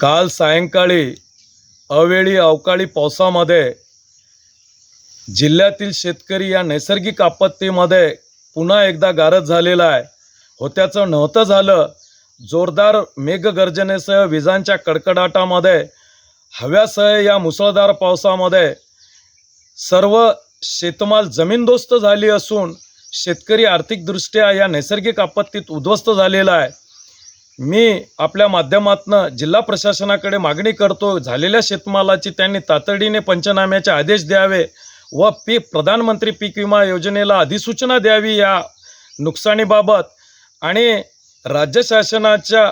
काल सायंकाळी अवेळी अवकाळी पावसामध्ये जिल्ह्यातील शेतकरी या नैसर्गिक आपत्तीमध्ये पुन्हा एकदा गारद झालेला आहे. होत्याचं नव्हतं झालं. जोरदार मेघगर्जनेसह विजांच्या कडकडाटामध्ये हव्यासह या मुसळधार पावसामध्ये सर्व शेतमाल जमीनदोस्त झाली असून शेतकरी आर्थिकदृष्ट्या या नैसर्गिक आपत्तीत उद्ध्वस्त झालेला आहे. मी आपल्या माध्यमातनं जिल्हा प्रशासनाकडे मागणी करतो झालेल्या शेतमालाची त्यांनी तातडीने पंचनाम्याचे आदेश द्यावे व पीक प्रधानमंत्री पीक विमा योजनेला अधिसूचना द्यावी या नुकसानीबाबत आणि राज्य शासनाच्या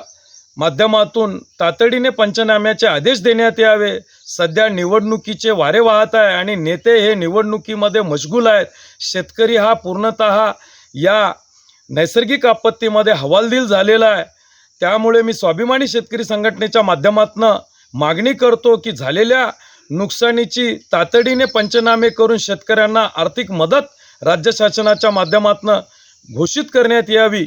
माध्यमातून तातडीने पंचनाम्याचे आदेश देण्यात यावे. सध्या निवडणुकीचे वारे वाहत आहे आणि नेते हे निवडणुकीमध्ये मशगूल आहेत. शेतकरी हा पूर्णतः या नैसर्गिक आपत्तीमध्ये हवालदिल झालेला आहे. त्यामुळे मी स्वाभिमानी शेतकरी संघटनेच्या माध्यमातून मागणी करतो की झालेल्या नुकसानीची तातडीने पंचनामे करून शेतकऱ्यांना आर्थिक मदत राज्य शासनाच्या माध्यमातून घोषित करण्यात यावी.